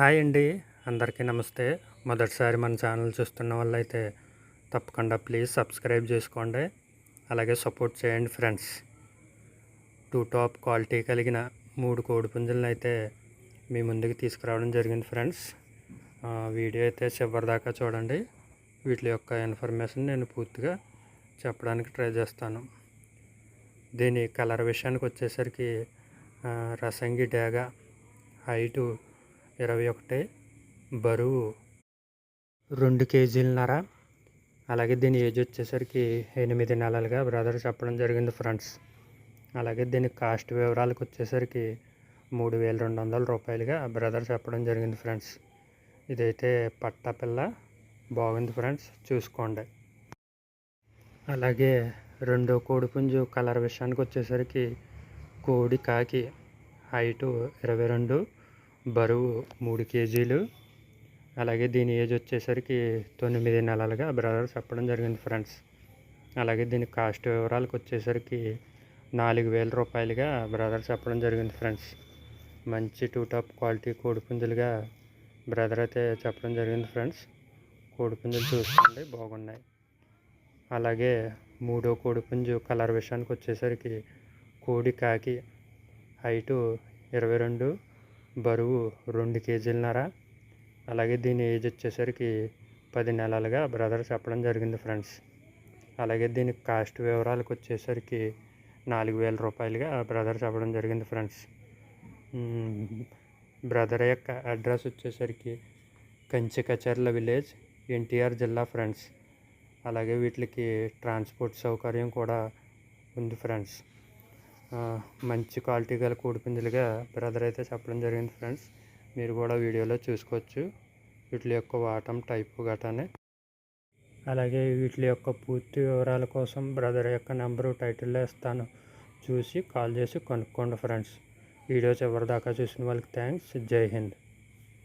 Hi అండి. అందరికీ నమస్తే. మొదటిసారి మన ఛానల్ చూస్తున్న వాళ్ళైతే తప్పకుండా ప్లీజ్ సబ్స్క్రైబ్ చేసుకోండి. అలాగే సపోర్ట్ చేయండి ఫ్రెండ్స్. టూ టాప్ క్వాలిటీ కలిగిన మూడు కోడి పుంజులను అయితే మీ ముందుకు తీసుకురావడం జరిగింది ఫ్రెండ్స్. వీడియో అయితే చివరి దాకా చూడండి. వీటి యొక్క ఇన్ఫర్మేషన్ నేను పూర్తిగా చెప్పడానికి ట్రై చేస్తాను. దీని కలర్ విషయానికి వచ్చేసరికి రసంగి డేగ హైటు ఇరవై ఒకటి. బరువు రెండు కేజీలన్నర. అలాగే దీని ఏజ్ వచ్చేసరికి ఎనిమిది నెలలుగా బ్రదర్ చెప్పడం జరిగింది ఫ్రెండ్స్. అలాగే దీని కాస్ట్ వివరాలకు వచ్చేసరికి మూడు వేల రెండు వందల రూపాయలుగా బ్రదర్ చెప్పడం జరిగింది ఫ్రెండ్స్. ఇదైతే పట్టపిల్ల బాగుంది ఫ్రెండ్స్. చూసుకోండి. అలాగే రెండో కోడిపుంజు కలర్ విషయానికి వచ్చేసరికి కోడి కాకి. హైటు ఇరవై రెండు. బరువు మూడు కేజీలు. అలాగే దీని ఏజ్ వచ్చేసరికి తొమ్మిది నెలలుగా బ్రదర్ చెప్పడం జరిగింది ఫ్రెండ్స్. అలాగే దీని కాస్ట్ వివరాలకు వచ్చేసరికి నాలుగు వేల రూపాయలుగా బ్రదర్ చెప్పడం జరిగింది ఫ్రెండ్స్. మంచి టూ టాప్ క్వాలిటీ కోడిపుంజులుగా బ్రదర్ అయితే చెప్పడం జరిగింది ఫ్రెండ్స్. కోడిపుంజులు చూసుకోండి బాగున్నాయి. అలాగే మూడో కోడిపుంజు కలర్ విషయానికి వచ్చేసరికి కోడి కాకి హైటు ఇరవై రెండు బరువు రెండు కేజీలన్నర. అలాగే దీని ఏజ్ వచ్చేసరికి పది నెలలుగా బ్రదర్ చెప్పడం జరిగింది ఫ్రెండ్స్. అలాగే దీని కాస్ట్ వివరాలకు వచ్చేసరికి నాలుగు వేల రూపాయలుగా బ్రదర్ చెప్పడం జరిగింది ఫ్రెండ్స్. బ్రదర్ యొక్క అడ్రస్ వచ్చేసరికి కంచి కచర్ల విలేజ్ ఎన్టీఆర్ జిల్లా ఫ్రెండ్స్. అలాగే వీటికి ట్రాన్స్పోర్ట్ సౌకర్యం కూడా ఉంది ఫ్రెండ్స్. మంచి క్వాలిటీ గల కోడిపుంజులుగా బ్రదర్ అయితే చెప్పడం జరిగింది ఫ్రెండ్స్. మీరు కూడా వీడియోలో చూసుకోవచ్చు. వీటి యొక్క వాటం టైపు గటానే అలాగే వీటి యొక్క పూర్తి వివరాల కోసం బ్రదర్ యొక్క నెంబరు టైటిల్లో ఇస్తాను. చూసి కాల్ చేసి కనుక్కోండి ఫ్రెండ్స్. వీడియో చివరి దాకా చూసిన వాళ్ళకి థ్యాంక్స్. జై హింద్.